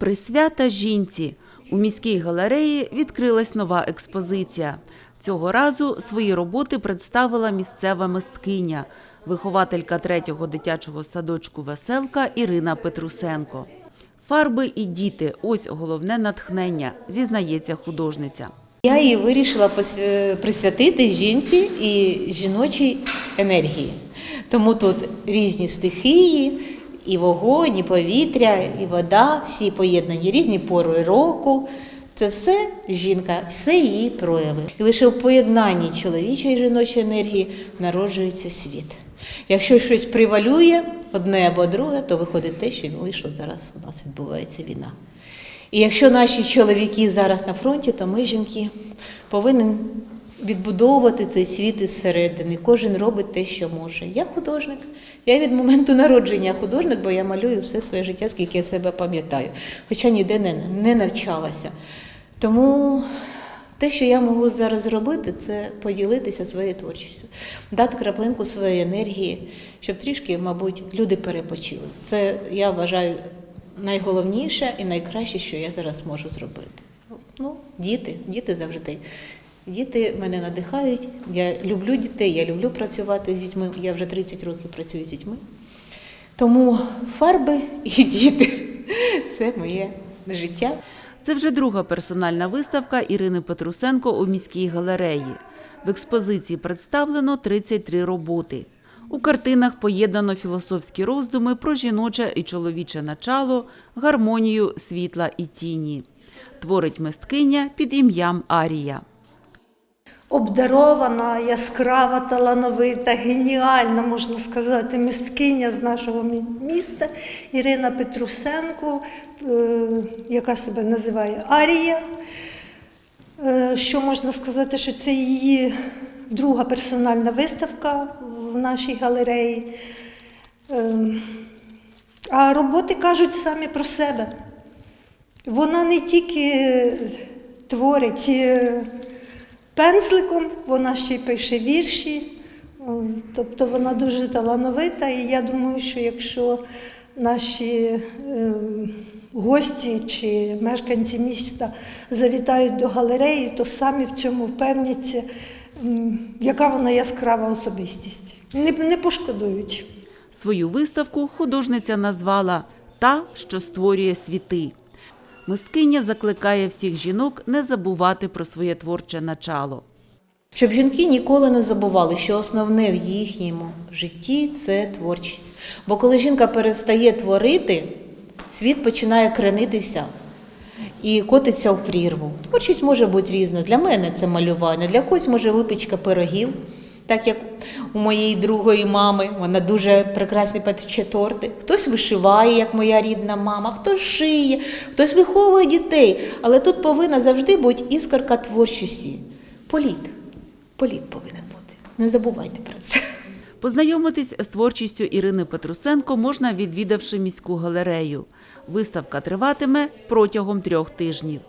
Присвята жінці. У міській галереї відкрилась нова експозиція. Цього разу свої роботи представила місцева мисткиня, вихователька третього дитячого садочку Веселка Ірина Петрусенко. Фарби і діти ось головне натхнення, зізнається художниця. Я її вирішила е, присвятити жінці і жіночій енергії. Тому тут різні стихії, і вогонь, і повітря, і вода, всі поєднані, різні пори року. Це все жінка, все її прояви. І лише в поєднанні чоловічої і жіночої енергії народжується світ. Якщо щось привалює одне або друге, то виходить те, що вийшло зараз. У нас відбувається війна. І якщо наші чоловіки зараз на фронті, то ми, жінки, повинні відбудовувати цей світ із середини. Кожен робить те, що може. Я художник. Я від моменту народження художник, бо я малюю все своє життя, скільки я себе пам'ятаю. Хоча ніде не, не навчалася. Тому те, що я можу зараз зробити, це поділитися своєю творчістю, дати краплинку своєї енергії, щоб трішки, мабуть, люди перепочили. Це я вважаю найголовніше і найкраще, що я зараз можу зробити. Ну, діти, діти завжди. Діти мене надихають. Я люблю дітей, я люблю працювати з дітьми. Я вже 30 років працюю з дітьми. Тому фарби і діти це моє життя. Це вже друга персональна виставка Ірини Петрусенко у міській галереї. В експозиції представлено 33 роботи. У картинах поєднано філософські роздуми про жіноче і чоловіче начало, гармонію світла і тіні. Творить мисткиня під ім'ям Арія. Обдарована, яскрава, талановита, геніальна, можна сказати, мисткиня з нашого міста Ірина Петрусенко, е, яка себе називає Арія. Е, Що можна сказати, що це її друга персональна виставка в нашій галереї. Е, А роботи кажуть самі про себе. Вона не тільки творить е, пензликом, вона ще й пише вірші. Тобто вона дуже талановита, і я думаю, що якщо наші е, гості чи мешканці міста завітають до галереї, то самі в цьому впевняться, яка вона яскрава особистість. Не, не пошкодують. Свою виставку художниця назвала Та, що створює світи. Мисткиня закликає всіх жінок не забувати про своє творче начало. Щоб жінки ніколи не забували, що основне в їхньому житті це творчість. Бо коли жінка перестає творити, світ починає кренитися і котиться в прірву. Творчість може бути різна. Для мене це малювання, для когось може випічка пирогів, так як у моєї другої мами, вона дуже прекрасні пече торти. Хтось вишиває, як моя рідна мама, хтось шиє, хтось виховує дітей. Але тут повинна завжди бути іскорка творчості. Політ. Політ повинен бути. Не забувайте про це. Познайомитись з творчістю Ірини Петрусенко можна, відвідавши міську галерею. Виставка триватиме протягом трьох тижнів.